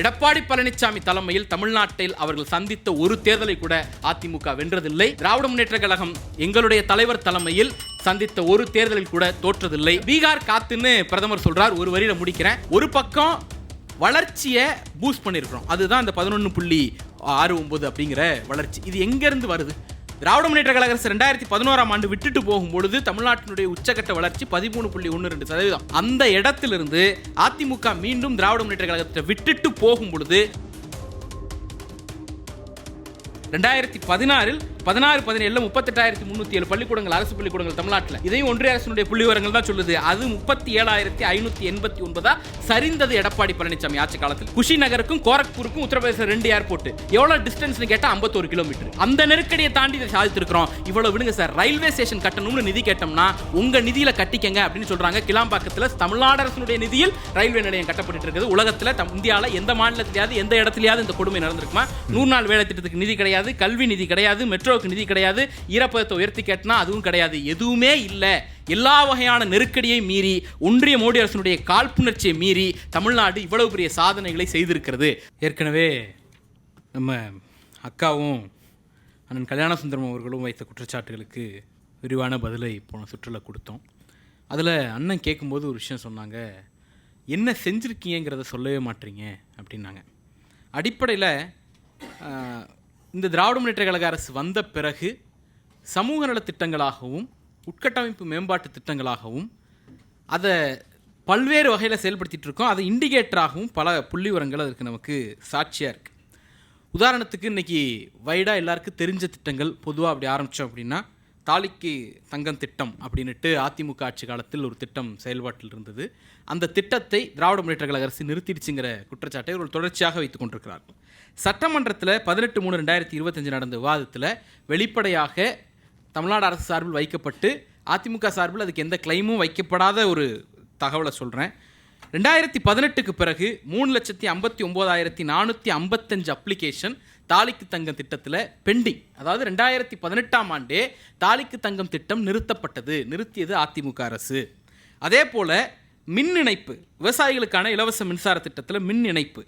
எடப்பாடி பழனிசாமி தலைமையில் தமிழ்நாட்டில் அவர்கள் சந்தித்த ஒரு தேர்தலை கூட அதிமுக வென்றதில்லை. திராவிட முன்னேற்ற கழகம் எங்களுடைய தலைவர் தலைமையில் சந்தித்த ஒரு தேர்தலில் கூட தோற்றதில்லை. பீகார் காத்துன்னு பிரதமர் சொல்றார் ஒரு வரியில முடிக்கிறேன். ஒரு பக்கம் வளர்ச்சியை பூஸ்ட் பண்ணியிருக்கிறோம். அதுதான் இந்த பதினொன்று புள்ளி ஆறு ஒன்பது அப்படிங்கிற வளர்ச்சி. இது எங்கேருந்து வருது? திராவிட முன்னேற்ற கழக அரசு ரெண்டாயிரத்தி பதினோராம் ஆண்டு விட்டுட்டு போகும்பொழுது தமிழ்நாட்டினுடைய உச்சக்கட்ட வளர்ச்சி பதிமூணு புள்ளி ஒன்று ரெண்டு சதவீதம். அந்த இடத்திலிருந்து அதிமுக மீண்டும் திராவிட முன்னேற்ற கழகத்தை விட்டுட்டு போகும் பொழுது ரெண்டாயிரத்தி பதினாறில் பதினாறு பதினேழுல முப்பத்தெட்டாயிரத்தி முன்னூத்தி ஏழு பள்ளிக்கூடங்கள் அரசு பள்ளிக்கூடங்கள் தமிழ்நாட்டில். இதையும் ஒன்றிய அரசினுடைய புள்ளி விவரங்கள் தான் சொல்லுது. அது முப்பத்தி ஏழாயிரத்தி ஐநூத்தி எண்பத்தி ஒன்பதா? சரிந்தது எடப்பாடி பழனிசாமி ஆட்சி காலத்தில். குஷி நகருக்கும் கோரக்பூருக்கும் உத்தரப்பிரதேச ரெண்டு ஏர்போர்ட் எவ்வளவு டிஸ்டன்ஸ்னு கேட்டா 51 கிலோமீட்டர் அந்த நெருக்கடியை தாண்டி இதை சாதித்திருக்கிறோம். இவ்வளவு விடுங்க சார். ரயில்வே ஸ்டேஷன் கட்டணும்னு நிதி கேட்டோம்னா உங்க நிதியில கட்டிக்கங்க அப்படின்னு சொல்றாங்க. கிளாம்பாக்கத்தில் தமிழ்நாடு அரசினுடைய நிதியில் ரயில்வே நிலையம் கட்டப்பட்டு இருக்குது. உலகத்தில் இந்தியாவில் எந்த மாநிலத்திலேயாவது எந்த இடத்துலயாவது இந்த கொடுமை நடந்திருக்குமா? நூறு நாள் வேலை திட்டத்துக்கு நிதி கிடையாது. கல்வி நிதி கிடையாது மெட்ரோவுக்கு நிதி கிடையாது ஈரப்பதத்தை உயர்த்தி கேட்டினா அதுவும் கிடையாது எதுவுமே இல்லை. எல்லா வகையான நெருக்கடியை மீறி ஒன்றிய மோடி அரசனுடைய காழ்ப்புணர்ச்சியை மீறி தமிழ்நாடு இவ்வளவு பெரிய சாதனைகளை செய்திருக்கிறது. ஏற்கனவே நம்ம அக்காவும் அண்ணன் கல்யாண சுந்தரம் அவர்களும் வைத்த குற்றச்சாட்டுகளுக்கு விரிவான பதிலை போன சுற்றுலா கொடுத்தோம். அதில் அண்ணன் கேட்கும்போது ஒரு விஷயம் சொன்னாங்க என்ன செஞ்சுருக்கீங்கிறத சொல்லவே மாட்டீங்க அப்படின்னாங்க. அடிப்படையில் இந்த திராவிட முன்னேற்ற கழக அரசு வந்த பிறகு சமூக நலத்திட்டங்களாகவும் உட்கட்டமைப்பு மேம்பாட்டு திட்டங்களாகவும் அதை பல்வேறு வகையில் செயல்படுத்திகிட்டு இருக்கோம். அதை இண்டிகேட்டராகவும் பல புள்ளி விவரங்கள் அதற்கு நமக்கு சாட்சியாக இருக்குது உதாரணத்துக்கு இன்றைக்கி வைடாக எல்லாருக்கும் தெரிஞ்ச திட்டங்கள் பொதுவாக அப்படி ஆரம்பித்தோம் அப்படின்னா தாலிக்கு தங்கம் திட்டம் அப்படின்னுட்டு அதிமுக ஆட்சி காலத்தில் ஒரு திட்டம் செயல்பாட்டில் இருந்தது. அந்த திட்டத்தை திராவிட முன்னேற்ற கழக அரசு நிறுத்திடுச்சுங்கிற குற்றச்சாட்டை ஒரு தொடர்ச்சியாக வைத்துக் கொண்டிருக்கிறார்கள். சட்டமன்றத்தில் பதினெட்டு மூணு ரெண்டாயிரத்தி இருபத்தஞ்சு நடந்த விவாதத்தில் வெளிப்படையாக தமிழ்நாடு அரசு சார்பில் வைக்கப்பட்டு அதிமுக சார்பில் அதுக்கு எந்த கிளைமும் வைக்கப்படாத ஒரு தகவலை சொல்கிறேன் ரெண்டாயிரத்தி பதினெட்டுக்கு பிறகு மூணு லட்சத்தி ஐம்பத்தி ஒம்போதாயிரத்தி நானூற்றி ஐம்பத்தஞ்சு அப்ளிகேஷன் தாலிக்கு தங்கம் திட்டத்தில் பெண்டிங் அதாவது ரெண்டாயிரத்தி பதினெட்டாம் ஆண்டே தாலிக்கு தங்கம் திட்டம் நிறுத்தப்பட்டது. நிறுத்தியது அதிமுக அரசு. அதே போல் மின் இணைப்பு விவசாயிகளுக்கான இலவச மின்சார திட்டத்தில் மின் இணைப்பு.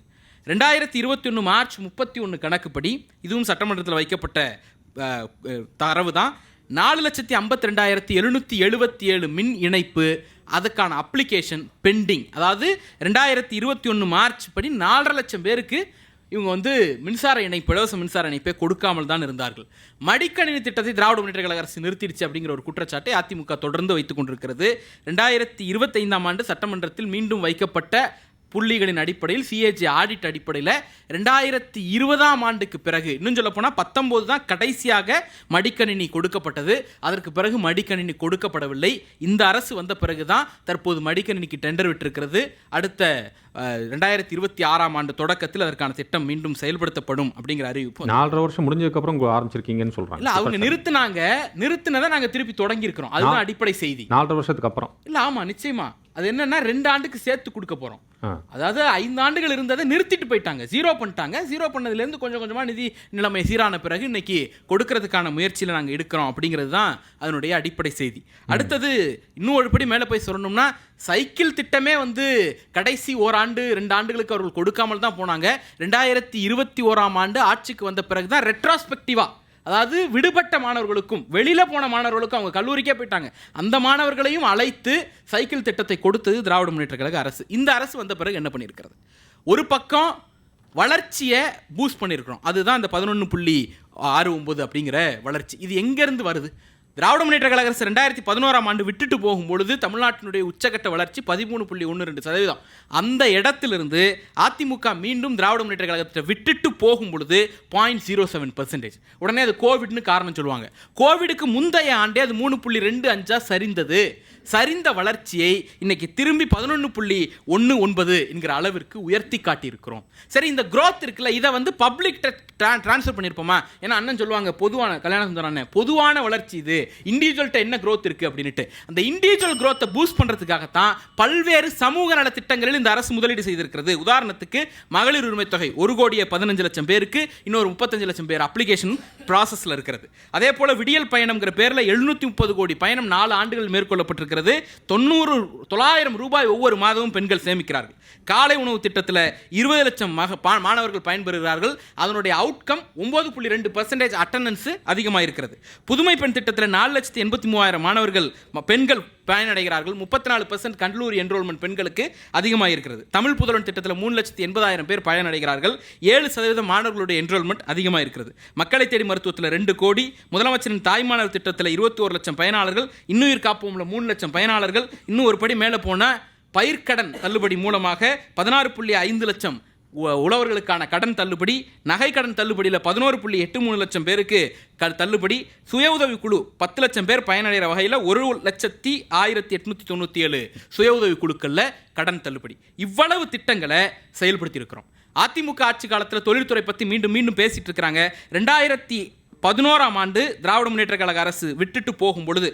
ரெண்டாயிரத்தி இருபத்தி ஒன்று மார்ச் முப்பத்தி ஒன்று கணக்குப்படி இதுவும் சட்டமன்றத்தில் வைக்கப்பட்ட தரவு தான் நாலு லட்சத்தி ஐம்பத்தி ரெண்டாயிரத்தி எழுநூற்றி எழுபத்தி ஏழு மின் இணைப்பு அதுக்கான அப்ளிகேஷன் பெண்டிங் அதாவது ரெண்டாயிரத்தி இருபத்தி ஒன்று மார்ச் படி நாலரை லட்சம் பேருக்கு இவங்க வந்து மின்சார இணைப்பு இலவச மின்சார இணைப்பை கொடுக்காமல் தான் இருந்தார்கள். மடிக்கணினி திட்டத்தை திராவிட முன்னேற்ற கழக அரசு நிறுத்திடுச்சு அப்படிங்கிற ஒரு குற்றச்சாட்டை அதிமுக தொடர்ந்து வைத்துக் கொண்டிருக்கிறது. ரெண்டாயிரத்தி இருபத்தைந்தாம் ஆண்டு சட்டமன்றத்தில் மீண்டும் வைக்கப்பட்ட புள்ளிகளின் அடிப்படையில் சிஏஜி ஆடிட் அடிப்படையில் ரெண்டாயிரத்தி இருபதாம் ஆண்டுக்கு பிறகு இன்னும் சொல்ல போனால் பத்தொம்போது தான் கடைசியாக மடிக்கணினி கொடுக்கப்பட்டது. அதற்கு பிறகு மடிக்கணினி கொடுக்கப்படவில்லை. இந்த அரசு வந்த பிறகு தான் தற்போது மடிக்கணினிக்கு டெண்டர் விட்டிருக்கிறது. அடுத்த ரெண்டாயிரத்தி இருபத்தி ஆறாம் ஆண்டு தொடக்கத்தில் அதற்கான திட்டம் மீண்டும் செயல்படுத்தப்படும் அப்படிங்கிற அறிவிப்பு நாலரை வருஷம் முடிஞ்சதுக்கப்புறம் ஆரம்பிச்சிருக்கீங்கன்னு இல்ல சொல்றாங்க அவங்க நிறுத்தினாங்க. நிறுத்தினதை நாங்க திருப்பி தொடங்கி இருக்கிறோம் அதுதான் அடிப்படை செய்தி. நாலரை வருஷத்துக்கு அப்புறம். இல்ல ஆமா நிச்சயமா. அது என்னன்னா ரெண்டு ஆண்டுக்கு சேர்த்து கொடுக்க போறோம். ஆ. அதாவது ஐந்து ஆண்டுகள் இருந்ததை நிறுத்திட்டு போயிட்டாங்க. ஜீரோ பண்ணிட்டாங்க. ஜீரோ பண்ணதுலேருந்து கொஞ்சம் கொஞ்சமாக நிதி நிலைமை சீரான பிறகு இன்னைக்கு கொடுக்கறதுக்கான முயற்சியில் நாங்கள் எடுக்கிறோம் அப்படிங்கிறது தான் அதனுடைய அடிப்படை செய்தி. அடுத்தது இன்னும் ஒரு படி மேலே போய் சொல்லணும்னா சைக்கிள் திட்டமே வந்து கடைசி ஓராண்டு ரெண்டு ஆண்டுகளுக்கு அவர்கள் கொடுக்காமல் தான் போனாங்க. ரெண்டாயிரத்தி இருபத்தி ஓராம் ஆண்டு ஆட்சிக்கு வந்த பிறகு தான் ரெட்ராஸ்பெக்டிவா அதாவது விடுபட்ட மாணவர்களுக்கும் வெளியில் போன மாணவர்களுக்கும் அவங்க கல்லூரிக்கே போயிட்டாங்க. அந்த மாணவர்களையும் அழைத்து சைக்கிள் திட்டத்தை கொடுத்தது திராவிட முன்னேற்ற கழக அரசு. இந்த அரசு வந்த பிறகு என்ன பண்ணியிருக்கிறது? ஒரு பக்கம் வளர்ச்சியை பூஸ்ட் பண்ணியிருக்கிறோம். அதுதான் இந்த பதினொன்று புள்ளி ஆறு ஒம்பது அப்படிங்கிற வளர்ச்சி. இது எங்கேருந்து வருது? திராவிட முன்னேற்ற கழக அரசு ரெண்டாயிரத்தி பதினோராம் ஆண்டு விட்டுட்டு போகும்பொழுது தமிழ்நாட்டினுடைய உச்சக்கட்ட வளர்ச்சி பதிமூணு புள்ளி ஒன்று ரெண்டு சதவீதம். அந்த இடத்திலிருந்து அதிமுக மீண்டும் திராவிட முன்னேற்ற கழகத்தை விட்டுட்டு போகும் பொழுது பாயிண்ட் ஜீரோ செவன் பர்சன்டேஜ் உடனே அது கோவிட்னு காரணம் சொல்லுவாங்க. கோவிடுக்கு முந்தைய ஆண்டே அது மூணு புள்ளி ரெண்டு அஞ்சாக சரிந்தது. சரிந்த வளர்ச்சியை இன்னைக்கு திரும்பி பதினொன்று புள்ளி ஒன்று ஒன்பது என்கிற அளவிற்கு உயர்த்தி காட்டியிருக்கிறோம். சரி இந்த க்ரோத் இருக்குல்ல இதை வந்து பப்ளிக் ட்ரான்ஸ்ஃபர் பண்ணியிருப்போமா? ஏன்னா அண்ணன் சொல்லுவாங்க பொதுவான கல்யாண சுந்தரம் பொதுவான வளர்ச்சி இது. இண்டிவிஜுவல்கிட்ட என்ன க்ரோத் இருக்குது அப்படின்ட்டு அந்த இண்டிவிஜுவல் க்ரோத்தை பூஸ்ட் பண்ணுறதுக்காகத்தான் பல்வேறு சமூக நல திட்டங்களில் இந்த அரசு முதலீடு செய்திருக்கிறது. உதாரணத்துக்கு மகளிர் உரிமை தொகை ஒரு கோடியே பதினஞ்சு லட்சம் பேருக்கு இன்னொரு முப்பத்தஞ்சு லட்சம் பேர் அப்ளிகேஷன் ப்ராசஸில் இருக்கிறது. அதே போல் விடியல் பயணம்ங்கிற பேரில் எழுநூற்றி முப்பது கோடி பயணம் நாலு ஆண்டுகள் மேற்கொள்ளப்பட்டிருக்கிறது. தொண்ணூறு தொள்ளாயிரம் ரூபாய் ஒவ்வொரு மாதமும் பெண்கள் சேமிக்கிறார்கள். காலை உணவு திட்டத்தில் இருபது லட்சம் மக மாணவர்கள் பயன்பெறுகிறார்கள். அதனுடைய அவுட்கம் ஒன்பது புள்ளி ரெண்டு பர்சன்டேஜ் அட்டண்டன்ஸ் அதிகமாக இருக்கிறது புதுமை பெண் திட்டத்தில் நாலு லட்சத்தி எண்பத்தி மூவாயிரம் மாணவர்கள் பெண்கள் பயனடைகிறார்கள். முப்பத்தி நாலு பர்சன்ட் கல்லூரி என்ரோல்மெண்ட் பெண்களுக்கு அதிகமாக இருக்கிறது. தமிழ் புதல்வன் திட்டத்தில் மூணு லட்சத்தி எண்பதாயிரம் பேர் பயனடைகிறார்கள். ஏழு சதவீதம் மாணவர்களுடைய என்ரோல்மெண்ட் அதிகமாக இருக்கிறது. மக்களை தேடி மருத்துவத்தில் ரெண்டு கோடி முதலமைச்சரின் தாய்மானவர் திட்டத்தில் இருபத்தி ஒரு லட்சம் பயனாளர்கள் இன்னுயிர் காப்போம்ல மூணு லட்சம் பயனாளர்கள் இன்னும் ஒரு படி மேலே போனால் பயிர்க்கடன் தள்ளுபடி மூலமாக பதினாறு புள்ளி ஐந்து லட்சம் உழவர்களுக்கான கடன் தள்ளுபடி நகை கடன் தள்ளுபடியில் பதினோரு புள்ளி எட்டு மூணு லட்சம் பேருக்கு க தள்ளுபடி. சுய உதவி குழு பத்து லட்சம் பேர் பயனடைகிற வகையில் ஒரு லட்சத்தி ஆயிரத்தி எட்நூற்றி தொண்ணூற்றி ஏழு சுய உதவி குழுக்களில் கடன் தள்ளுபடி. இவ்வளவு திட்டங்களை செயல்படுத்தியிருக்கிறோம். அதிமுக ஆட்சி காலத்தில் தொழில்துறை பற்றி மீண்டும் மீண்டும் பேசிகிட்டு இருக்கிறாங்க. ரெண்டாயிரத்தி பதினோராம் ஆண்டு திராவிட முன்னேற்ற கழக அரசு விட்டுட்டு போகும் பொழுது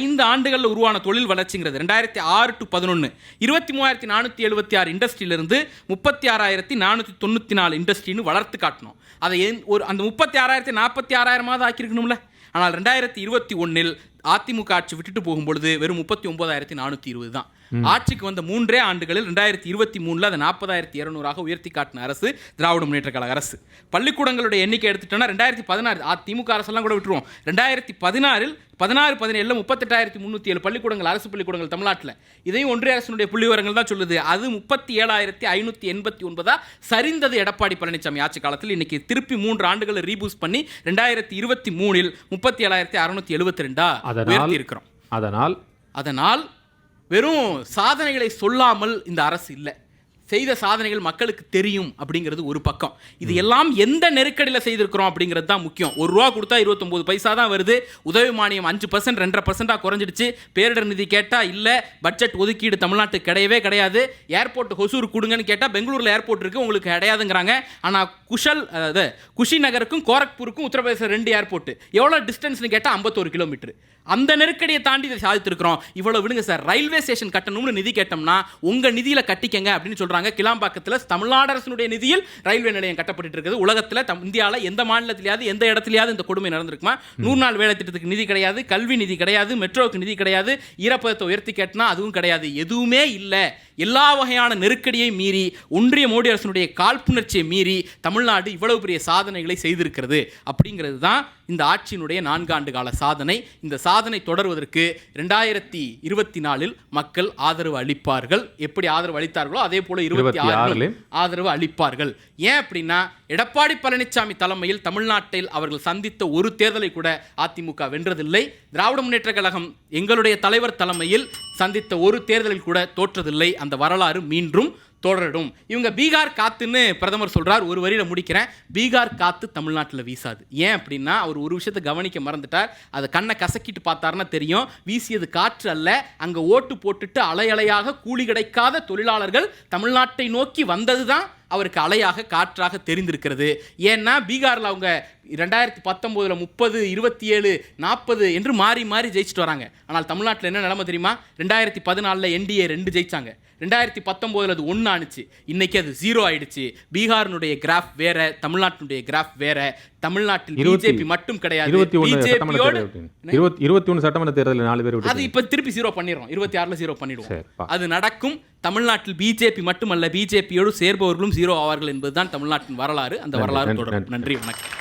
ஐந்து ஆண்டுகளில் உருவான தொழில் வளர்ச்சிங்கிறது ரெண்டாயிரத்தி ஆறு டு பதினொன்று இருபத்தி மூவாயிரத்தி நானூற்றி எழுபத்தி ஆறு இண்டஸ்ட்ரியிலிருந்து முப்பத்தி ஆறாயிரத்தி நானூற்றி தொண்ணூற்றி நாலு இண்டஸ்ட்ரின்னு வளர்த்து காட்டணும். அதை ஒரு அந்த முப்பத்தி ஆறாயிரத்தி நாற்பத்தி ஆறாயிரமாவது ஆக்கியிருக்கணும்ல? ஆனால் ரெண்டாயிரத்தி இருபத்தி ஒன்றில் அதிமுக ஆட்சி விட்டுட்டு போகும்பொழுது வெறும் முப்பத்தி ஒன்பதாயிரத்தி நானூற்றி இருபது தான். ஆட்சிக்கு வந்த மூன்றே ஆண்டுகளில் ரெண்டாயிரத்தி இருபத்தி மூணில் அதை நாற்பதாயிரத்தி இரநூறாக உயர்த்தி காட்டின அரசு திராவிட முன்னேற்ற கழக அரசு. பள்ளிக்கூடங்களுடைய எண்ணிக்கை எடுத்துட்டோம்னா ரெண்டாயிரத்தி பதினாறு அதிமுக அரசெல்லாம் கூட விட்டுருவோம். ரெண்டாயிரத்தி பதினாறில் பதினாறு பதினேழில் முப்பத்தெட்டாயிரத்தி முந்நூற்றி ஏழு பள்ளிக்கூடங்கள் அரசு பள்ளிக்கூடங்கள் தமிழ்நாட்டில். இதையும் ஒன்றிய அரசினுடைய புள்ளி விவரங்கள் தான் சொல்லுது. அது முப்பத்தி ஏழாயிரத்தி ஐநூற்றி எண்பத்தி ஒன்பதா சரிந்தது எடப்பாடி பழனிசாமி ஆட்சி காலத்தில். இன்னைக்கு திருப்பி மூன்று ஆண்டுகளை ரீபூஸ்ட் பண்ணி ரெண்டாயிரத்தி இருபத்தி மூணில் முப்பத்தி ஏழாயிரத்தி அறுநூத்தி எழுபத்தி ரெண்டா இருக்கிறோம் அதனால் அதனால் வெறும் சாதனைகளை சொல்லாமல் இந்த அரசு இல்லை. செய்த சாதனைகள் மக்களுக்கு தெரியும் அப்படிங்கிறது ஒரு பக்கம். இது எல்லாம் எந்த நெருக்கடியில் செய்திருக்கிறோம் அப்படிங்கிறது தான் முக்கியம். ஒரு ரூபா கொடுத்தா இருபத்தொம்போது பைசா தான் வருது. உதவி மானியம் அஞ்சு பர்சன்ட் ரெண்டரை பர்சன்டாக குறைஞ்சிடுச்சு. பேரிடர் நிதி கேட்டால் இல்லை. பட்ஜெட் ஒதுக்கீடு தமிழ்நாட்டுக்கு கிடையவே கிடையாது. ஏர்போர்ட் ஹொசூர் கொடுங்கன்னு கேட்டால் பெங்களூரில் ஏர்போர்ட் இருக்குது உங்களுக்கு கிடையாதுங்கிறாங்க. ஆனால் குஷல் அதாவது குஷி நகருக்கும் கோரக்பூருக்கும் உத்தரப்பிரதேச ரெண்டு ஏர்போர்ட் எவ்வளோ டிஸ்டன்ஸ்னு கேட்டால் ஐம்பத்தோரு கிலோமீட்டர் அந்த நெருக்கடியை தாண்டி இதை சாதித்திருக்கிறோம். இவ்வளவு விடுங்க சார். ரயில்வே ஸ்டேஷன் கட்டணும்னு நிதி கேட்டோம்னா உங்க நிதியில கட்டிக்கங்க அப்படின்னு சொல்கிறாங்க கிளாம்பாக்கத்தில் தமிழ்நாடு அரசினுடைய நிதியில் ரயில்வே நிலையம் கட்டப்பட்டு இருக்குது உலகத்தில் தம் இந்தியாவில் எந்த மாநிலத்திலேயாவது எந்த இடத்துலயாவது இந்த கொடுமை நடந்திருக்குமா? நூறு நாள் வேலை திட்டத்துக்கு நிதி கிடையாது கல்வி நிதி கிடையாது மெட்ரோவுக்கு நிதி கிடையாது ஈரப்பதத்தை உயர்த்தி கேட்டினா அதுவும் கிடையாது. எதுவுமே இல்லை. எல்லா வகையான நெருக்கடியை மீறி ஒன்றிய மோடி அரசினுடைய காழ்ப்புணர்ச்சியை மீறி தமிழ்நாடு இவ்வளவு பெரிய சாதனைகளை செய்திருக்கிறது. அப்படிங்கிறது தான் இந்த ஆட்சியினுடைய நான்காண்டு கால சாதனை. இந்த சாதனை தொடர்வதற்கு ரெண்டாயிரத்தி இருபத்தி நாலில் மக்கள் ஆதரவு அளிப்பார்கள். எப்படி ஆதரவு அளித்தார்களோ அதே போல இருபத்தி இருபத்தி ஆதரவு அளிப்பார்கள். ஏன் அப்படின்னா எடப்பாடி பழனிசாமி தலைமையில் தமிழ்நாட்டில் அவர்கள் சந்தித்த ஒரு தேர்தலை கூட அதிமுக வென்றதில்லை. திராவிட முன்னேற்ற கழகம் எங்களுடைய தலைவர் தலைமையில் சந்தித்த ஒரு தேர்தலில் கூட தோற்றதில்லை. அந்த வரலாறு மீண்டும் தொடரடும் இவங்க பீகார் காத்துன்னு பிரதமர் சொல்கிறார் ஒரு வரியில முடிக்கிறேன். பீகார் காத்து தமிழ்நாட்டில் வீசாது. ஏன் அப்படின்னா அவர் ஒரு விஷயத்தை கவனிக்க மறந்துட்டார். அதை கண்ணை கசக்கிட்டு பார்த்தாருன்னா தெரியும். வீசியது காற்று அல்ல. அங்கே ஓட்டு போட்டுட்டு அலையலையாக கூலி கிடைக்காத தொழிலாளர்கள் தமிழ்நாட்டை நோக்கி வந்தது தான் அவருக்கு அலையாக காற்றாக தெரிந்திருக்கிறது. ஏன்னா பீகாரில் அவங்க ரெண்டாயிரத்தி பத்தொம்போதில் முப்பது இருபத்தி ஏழு நாற்பது என்று மாறி மாறி ஜெயிச்சுட்டு வராங்க. ஆனால் தமிழ்நாட்டில் என்ன நிலமை தெரியுமா? ரெண்டாயிரத்தி பதினாலில் என்டிஏ ரெண்டு ஜெயிச்சாங்க. ரெண்டாயிரத்தி பத்தொம்போதில் அது ஒன்று ஆணுச்சு. இன்றைக்கி அது ஜீரோ ஆயிடுச்சு. பீகாரினுடைய கிராஃப் வேறு தமிழ்நாட்டினுடைய கிராஃப் வேறு. தமிழ்நாட்டில் பிஜேபி மட்டும் கிடையாது. இருபத்தி ஒன்று இருபத்தி இருபத்தி ஒன்று சட்டமன்ற தேர்தலில் நாலு பேர் அது இப்ப திருப்பி ஜீரோ பண்ணிடுறோம். இருபத்தி ஆறுல ஜீரோ பண்ணிடுவோம். அது நடக்கும். தமிழ்நாட்டில் பிஜேபி மட்டுமல்ல பிஜேபியோடு சேர்பவர்களும் ஜீரோ ஆவார்கள் என்பதுதான் தமிழ்நாட்டின் வரலாறு. அந்த வரலாறு தொடரும். நன்றி வணக்கம்.